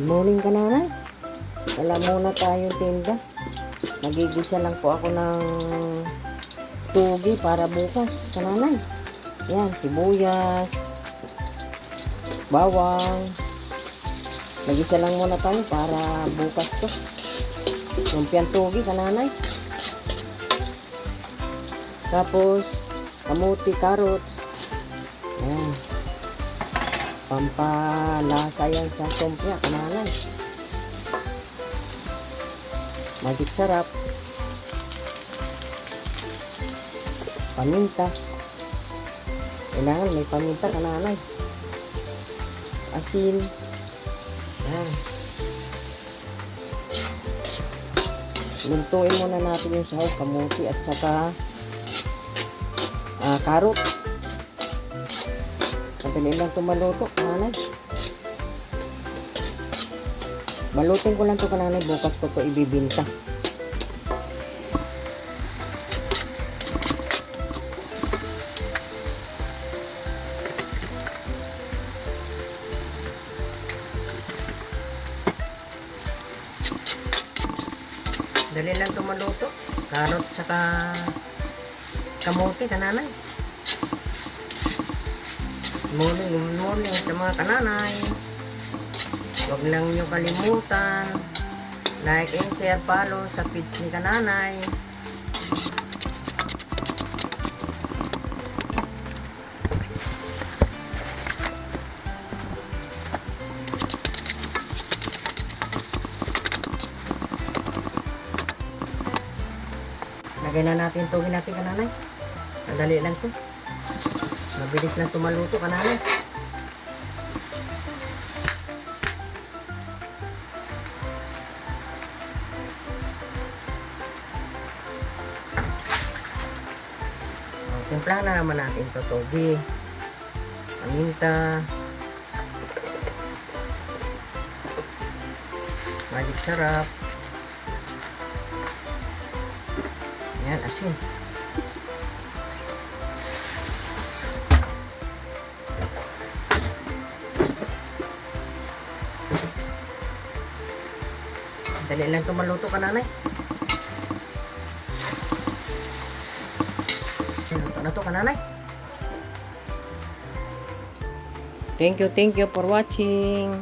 Morning ka nanay. Wala muna tayong tinda. Nagigisa lang po ako ng tugi para bukas. Kananay. Yan, sibuyas, bawang. Nagisa lang muna tayo para bukas to. Lumpiang tugi, kananay. Tapos, kamuti, carrots. Ayan. Pampalasa yan sa sumpya, kananay. Magic sarap. Paminta. Kailangan may paminta, kananay. Asin. Ayan. Luntuin muna natin yung sahog, kamuti at saka ah, carrot. Madali lang ito maluto, kananay. Balutin ko lang ito kananay, bukas ko ito ibibinta. Dali lang ito maluto. Carrot tsaka kamote, kananay. Morning, good morning sa mga kananay. Huwag lang nyo kalimutan. Like and share, follow sa page ni kananay. Lagay na natin tugin natin kananay. Madali lang to. Mabilis lang tumaluto kananay. Oh, Timplahan na naman natin to togi. Paminta. Magic sarap. Yan, asin. Dali lang ito maluto ka, nanay. Luto na to ka, nanay. Thank you, thank you for watching.